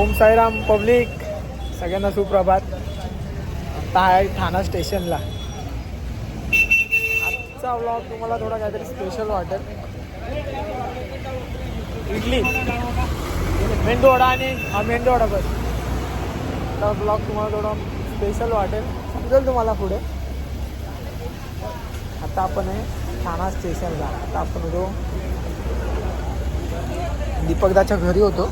Om Sairam public सगळ्यांना सुप्रभात. आता आहे ठाणा स्टेशनला. आजचा व्लॉग तुम्हाला थोडा काहीतरी स्पेशल वाटेल. इडली. मेंदूवडा आणि हा मेंदूवडा बस. आता ब्लॉग तुम्हाला थोडा स्पेशल वाटेल. समजेल तुम्हाला पुढे. आता आपण आहे ठाणा स्टेशनला. आता आपण होतो दीपकदाच्या घरी होतो.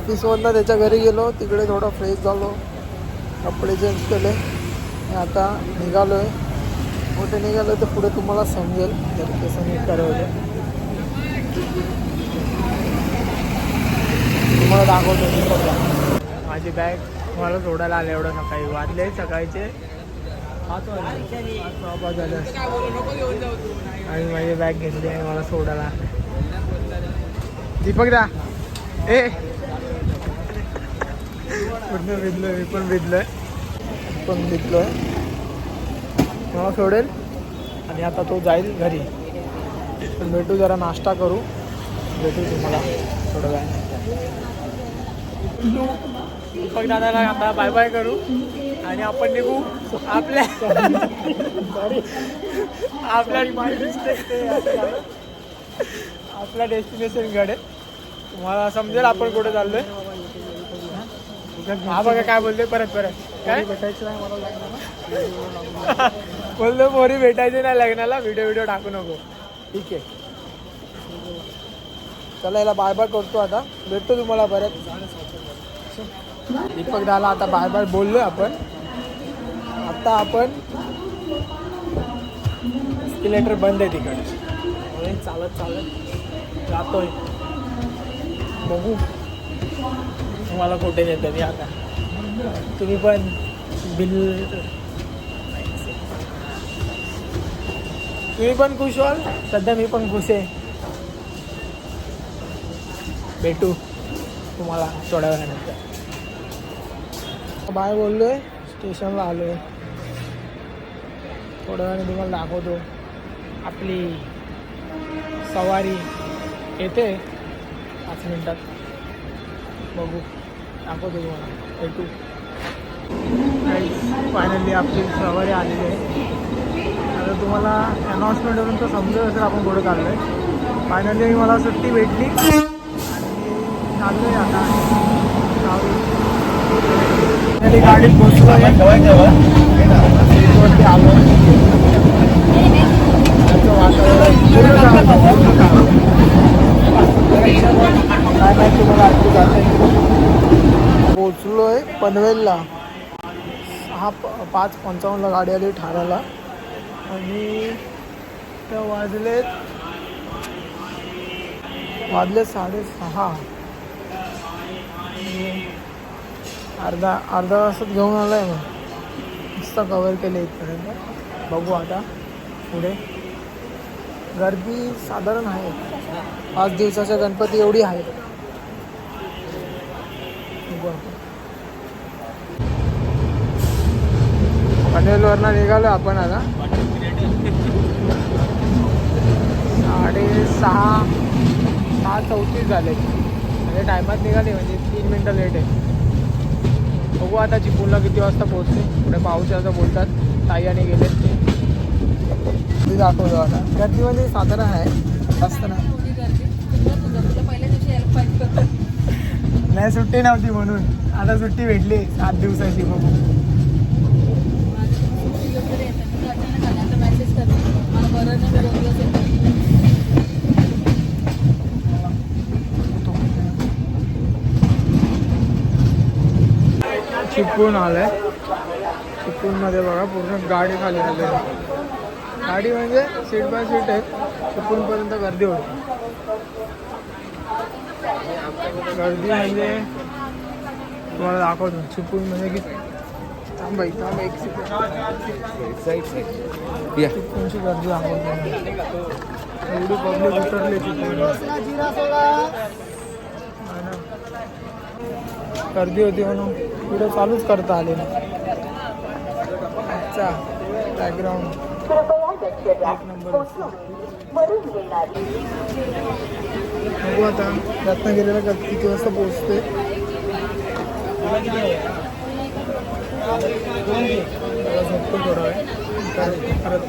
ऑफिसवरनं त्याच्या घरी गेलो तिकडे थोडं फ्रेश झालो कपडे चेंज केले आणि आता निघालो आहे कुठे निघालो तर पुढे तुम्हाला समजेल तर कसं करायचं तुम्हाला दाखवतो माझी बॅग मला सोडायला आले एवढं सकाळी. वाजले सकाळचे पाच वाजले. पाच वाजता झाले आणि माझी बॅग घेतली आहे मला सोडायला दीपक दा ए पूर्ण भिजलोय मी पण भिजलोय पण भिजलोय मला सोडेल. आणि आता तो जाईल घरी. पण भेटू जरा नाश्ता करू. भेटू तुम्हाला. थोडं वेळ. दीपक दादाला आता बाय बाय करू. आणि आपण निघू आपल्या आपल्या आपल्या डेस्टिनेशनकडे. तुम्हाला समजेल आपण कुठे चाललोय. हा बघा काय बोलतोय परत परत. काय? भेटायचं नाही मला बोलतो मोरी भेटायचे नाही लग्नाला व्हिडिओ व्हिडिओ टाकू नको. ठीक आहे. चला याला बाय बाय करतो आता. भेटतो तुम्हाला परत. दीपक दाला आता बाय बाय बोललोय आपण. आता आपण एस्किलेटर बंद आहे तिकडे. चालत चालत. जातोय. बघू. तुम्हाला कुठे नेतो? मी आता. तुम्ही पण बिल तुम्ही पण खुश व्हाल. सध्या मी पण खुश आहे. भेटू तुम्हाला थोड्या वेळानंतर. बाय बोललोय स्टेशनला आलोय. थोड्या वेळाने तुम्हाला दाखवतो. आपली सवारी येते. पाच मिनिटात. बघू. दाखवतो तुम्हाला भेटू फायनली आपली सवारी आलेली आहे. आता तुम्हाला अनाऊन्समेंटवरून तर समजत असेल आपण कुठे चाललो आहे फायनली मला सुट्टी भेटली. आणि चाललो आहे आता फायनली गाडीत पोचलो वरती आलो त्याचं वातावरण पूर्ण. काय माहिती तुम्हाला आजची जाते पोचलोय पनवेलला. सहा प पाच पंचावन्नला गाडी आली ठाण्याला. आणि त्या वाजलेत वाजले साडेसहा. अर्धा अर्धा तासात घेऊन आला आहे मग मस्त कवर केलं इथपर्यंत. बघू आता पुढे. गर्दी साधारण आहे. पाच दिवसाच्या गणपती एवढी आहे पनवेलवरनं निघालो आपण आता. साडे सहा सहा चौतीस झाले. म्हणजे टायमात निघाले म्हणजे तीन मिनटं लेट आहे. बघू आता चिपळूणला किती वाजता पोहोचते. पुढे पाऊस असं बोलतात ताई आणि गेलेत ते ते दाखवतो आता. गर्दी म्हणजे साधारण आहे. जास्त नाही नाही सुट्टी नव्हती म्हणून. आता सुट्टी भेटली सात दिवसाची बघू. चिपळूण आलंय. चिपळूणमध्ये बघा पूर्ण गाडी खाली आली. गाडी म्हणजे सीट बाय सीट आहे. चिपळूणपर्यंत गर्दी होती. गर्दी म्हणजे तुम्हाला दाखवतो. चिपळूण म्हणजे की थांब बाई थांब एक या. चिपळूणची गर्दी दाखवतो. एवढी पब्लिक उतरली चिपळूण हा. गर्दी होती म्हणून. व्हिडिओ चालूच करता आले ना अच्छा बॅकग्राऊंड एक नंबर बघू आता रत्नागिरीला क- किती वाजता पोहोचते झोपतो थोडा वेळ परत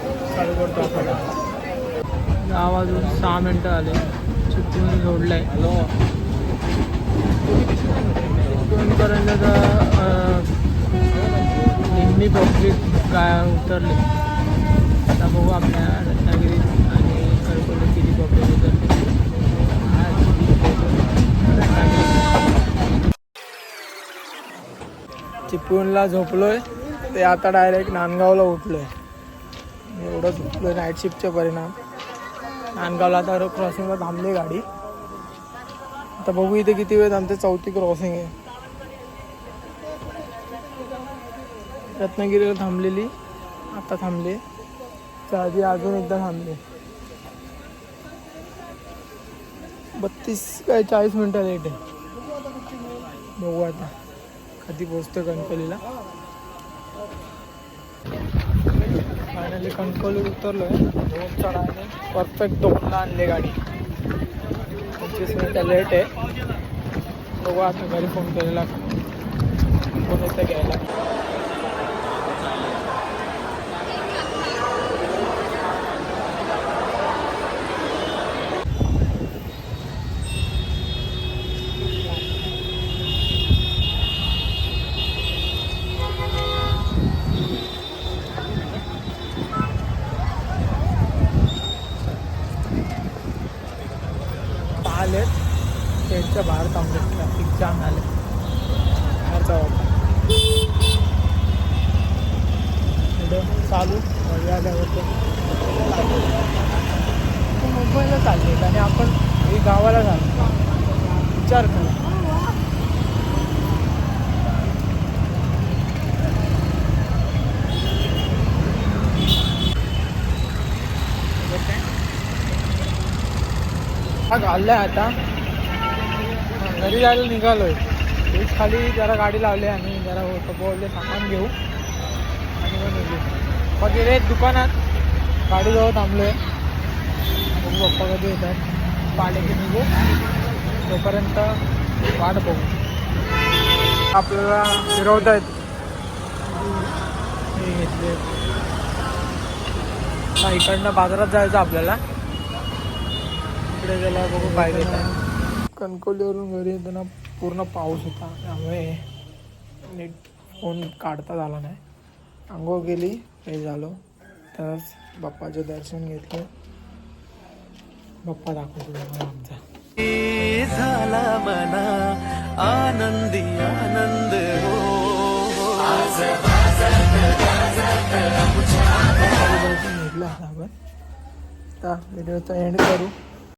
करतो आपण दहा वाजून सहा मिनटं आले. चिपळूण जोडलाय. हॅलो पर्यंत निम्मी पब्लिक काय उतरले. आता बघू आपल्या रत्नागिरीत आणि कळकोलीत किती पब्लिक उतरली. चिपळूणला झोपलोय. ते आता डायरेक्ट नांदगावला उठलोय. एवढं झोपलोय नाईट शिफ्टचे परिणाम. नांदगावला आता क्रॉसिंगला थांबली गाडी. आता बघू इथे किती वेळ थांबते. चौथी क्रॉसिंग आहे. रत्नागिरीला थांबलेली. आता थांबले. आधी अजून एकदा थांबले. बत्तीस काय चाळीस मिनटं लेट आहे. बघू आता. कधी पोचतो कणकवलीला फायनली उतरलो आहे दोन चढाने परफेक्ट दोनला आणले गाडी. पंचवीस मिनिटं लेट आहे. बघू आता घरी फोन केलेला फोन येतं घ्यायला. आलेत. शेडच्या बाहेर थांबले ट्रॅफिक जाम आले. बाहेर जाऊ चालू. घरी आल्यावर मुंबईला चालले आणि आपण हे गावाला झालो विचार करा. घालला आहे आता. घरी जायला निघालोय. तेच खाली जरा गाडी लावली आणि जरा बोलले सामान घेऊ. आणि मग निघू मग गेले दुकानात. गाडीजवळ थांबलोय. बघू पप्पा कधी येतात? पाले की निघू. तोपर्यंत वाट बघू. आपल्याला फिरवत आहेत घेतले. इकडनं बाजारात जायचं आपल्याला. इकडे गेला बघू काय कणकोलीवरून घरी येताना पूर्ण पाऊस होता. त्यामुळे नीट फोन काढता झाला नाही. आंघोळ केली हे झालो. तरच बाप्पाचे दर्शन घेतले. बाप्पा दाखवतो तुम्हाला आमचा. झाला मना आनंदी आनंद हो घेतलं आता आपण. आता व्हिडिओचा एंड करू.